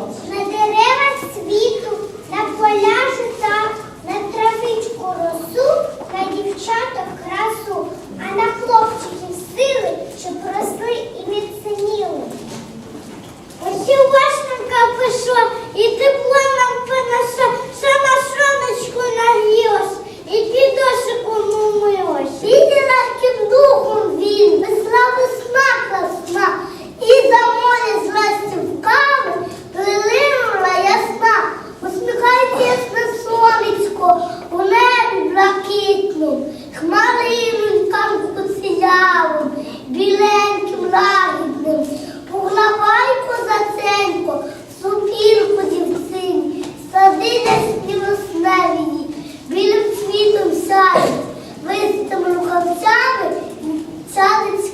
irmãos.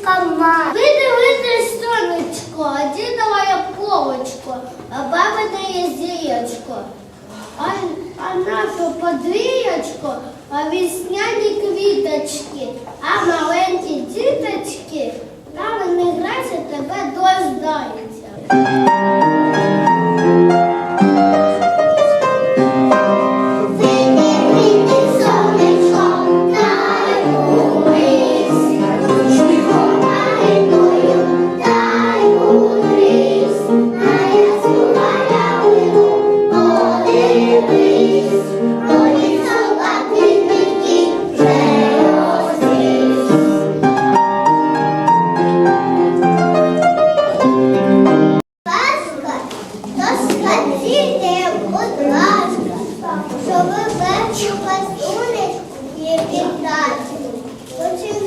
Кама. Ви дивитесь сонечко, а дідова я полочко, а баба дає зієчко. А, а нато подвієчко, а вісняні квіточки, а маленькі діточки, там не грайся, тебе дождаються. Коли перші пасуни є під Потім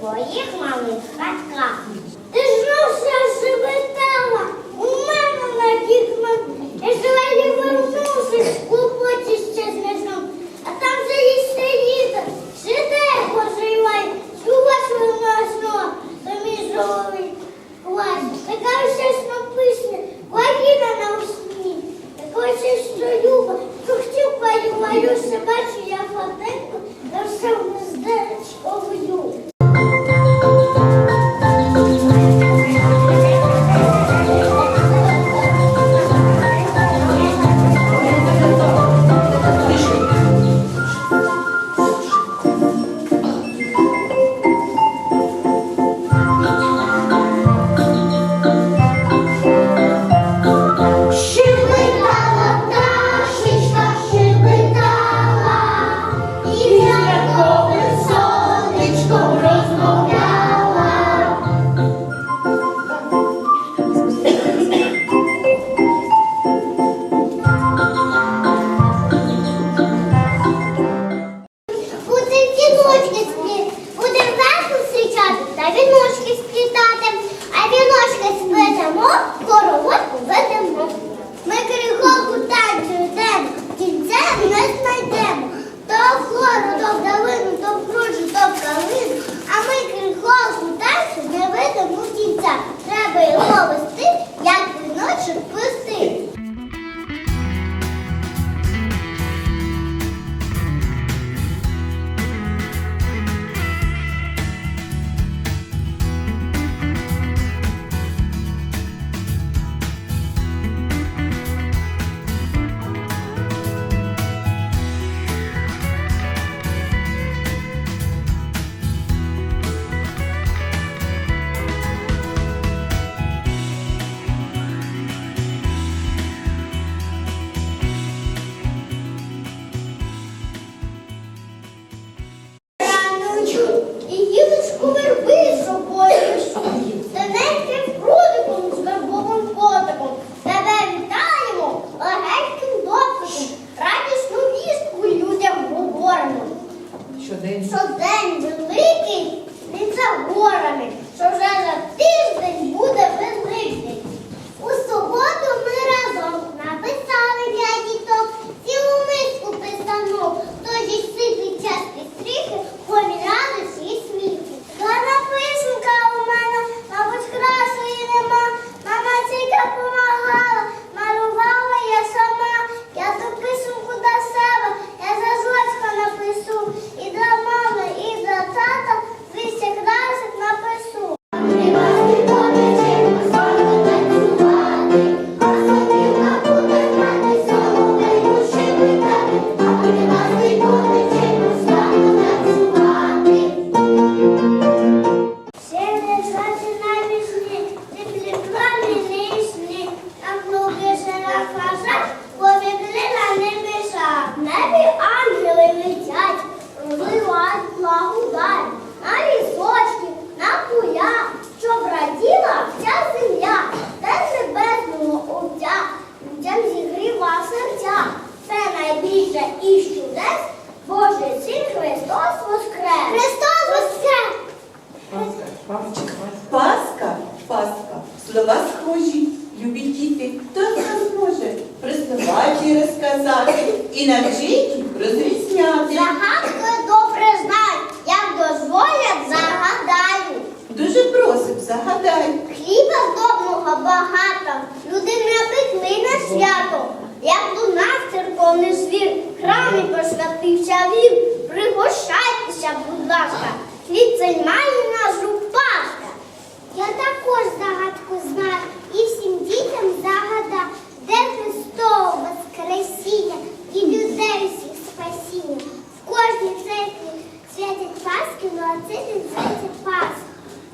Твоїх малих хатках. Ти ж ну все живе там, у мене на вікнах, я живе не вернувся. Людям серця. Це найбільше із чудес, Божий син Христос воскрес! Христос воскрес! Пасха, пасочка, пасха. Паска, Паска, слова схожі, любі діти, хто нас може ті розказати і навчити розрізняти. Загадкою добре знаю, як дозволять, загадаю. Дуже просим, загадай. Хліба здобного багато, люди не пекли на свято. Як до нас церковний звір, храмі посвятився він. Пригощайтеся, будь ласка, цей має назву Пасха. Я також загадку знаю і всім дітям загадав, де Христове Воскресіння і людей всіх спасіння. В кожній церкві святять Пасхи, ну а це називається Пасха.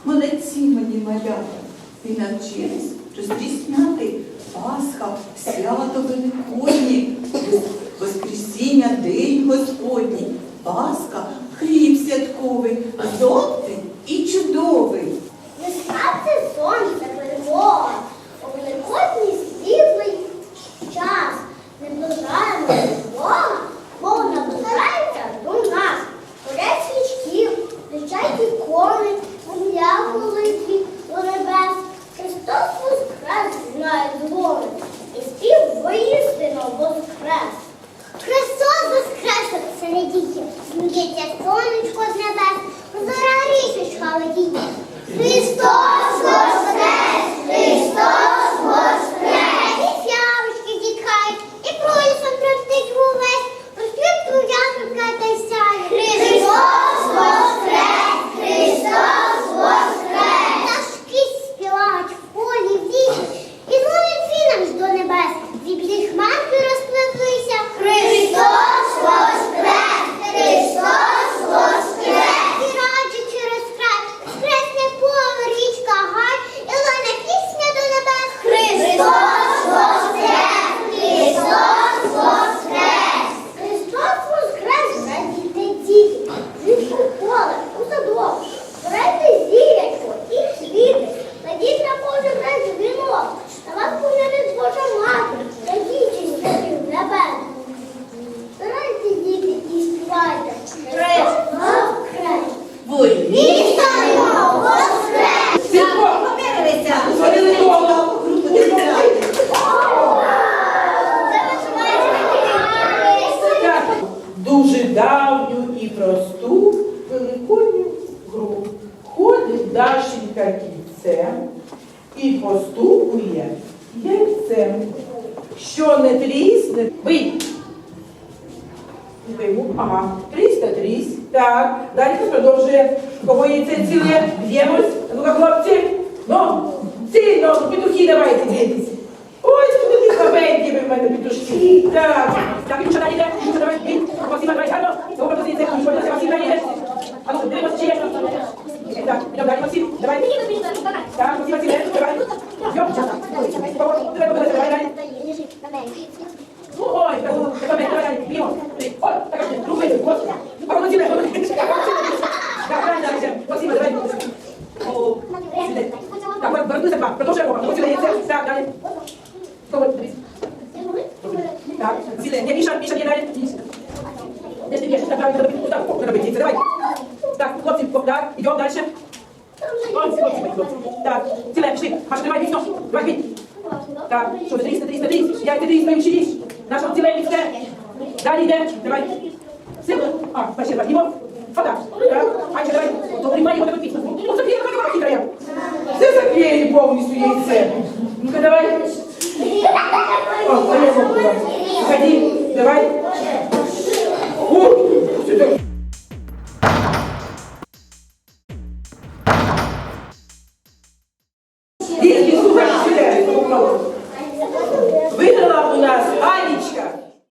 Молодці мені малята, і навчились розрізняти Пасха, свято Великоднє, Вос- День Господній, Пасха, хліб святковий, жовтий петухи давайте б'єтесь. Ось тут слабенькі ви в мене петушки. Так, так, далі йде. Міша, давай, бій. Максима, давай, гарно. Добре, позиція. Що це, Максим, далі йде. А ну, дивимося, чи є. Так, йдемо далі, Максим, давай. Так, Максим, Максим, давай. Йоп, давай, давай, давай, далі. Ну, ой, так, так, давай, давай, б'ємо. Ой, так, руки, ось. Воно ціле. Так, правильно, Максим. Максим, давай. О, сюди. Так, вернуся два. Продовжуємо. Ось дається. Так, далі. Так, сіли. Я Міша, Міша, є далі. Де ж ти б'єш? Ну, так, далі, так, робити. Давай. Так, хлопці, так, йдемо далі. Хлопці, хлопці, хлопці. Так, сіли, пішли. Маша, давай, вікно. Давай, бій. Так, що, 300, 300, 300. Я йти 300, ми вчились. Наша сіли, вікне. Далі йде. Давай. Сіли. А, бачите, бачимо. Отак. Так, Айча, давай. Добре, має, його так підписати повністю яйце. Ну-ка, давай. О. Ходи, давай.